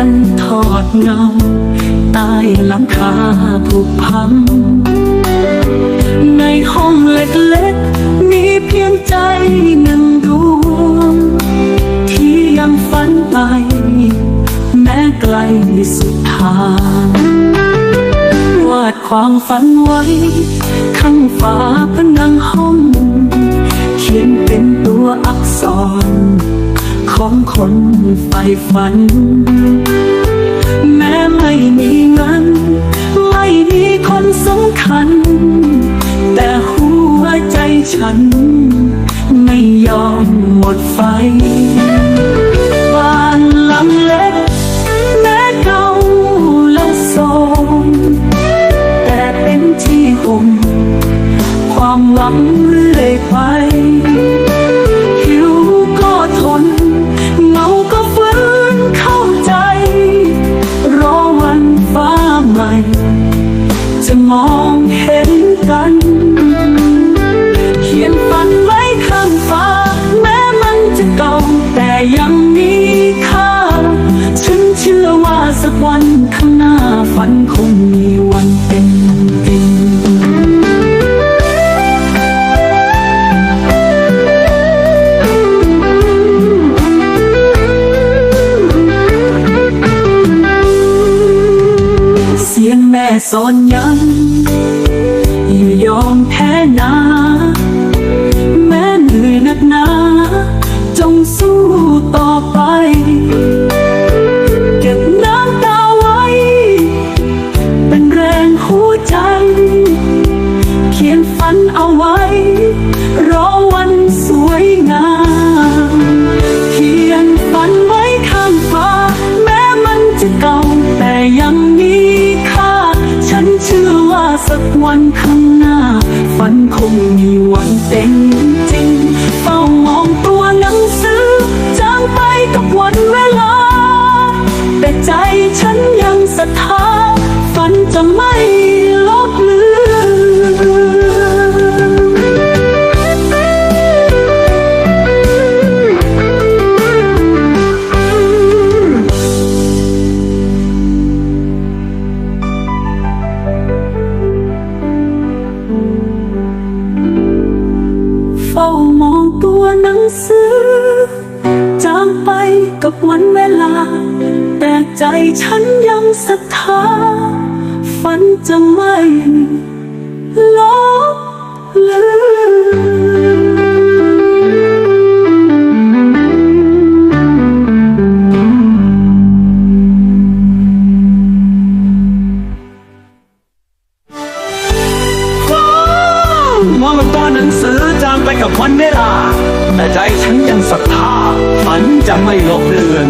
กันทอดเงา ใต้หลังคาผุพัง ในห้องเล็กๆ มีเพียงใจหนึ่งดวง ที่ยังฝันไป แม้ไกลสุดทางวาดความฝันไว้ ข้างฝาผนังห้อง ของคนใฝ่ฝัน แม้ไม่มีเงิน ไม่มีคนสำคัญ แต่หัวใจฉัน ไม่ยอมหมดไฟบ้านหลังเล็กแม้เก่าและโทมแต่เป็นที่ห่มความหวังเรื่อยไป งแม่สอนยังอย่ายอมแพ้นะแม้เหนื่อยนักหนาจงสู้ต่อไป เก็บน้ำตาไว้ เป็นแรงหัวใจ เขียนฝันเอาไว้รอ สักวันข้างหน้า ฝันคงมีวัน ตัวหนังสือ จางไปกับวันเวลา แต่ใจฉันยังศรัทธาฝันจะไม่ลบเลือน มองตอนหนังสือจางไปกับวันเวลาแต่ใจฉันยังศรัทธาฝันจะไม่ลบเลือน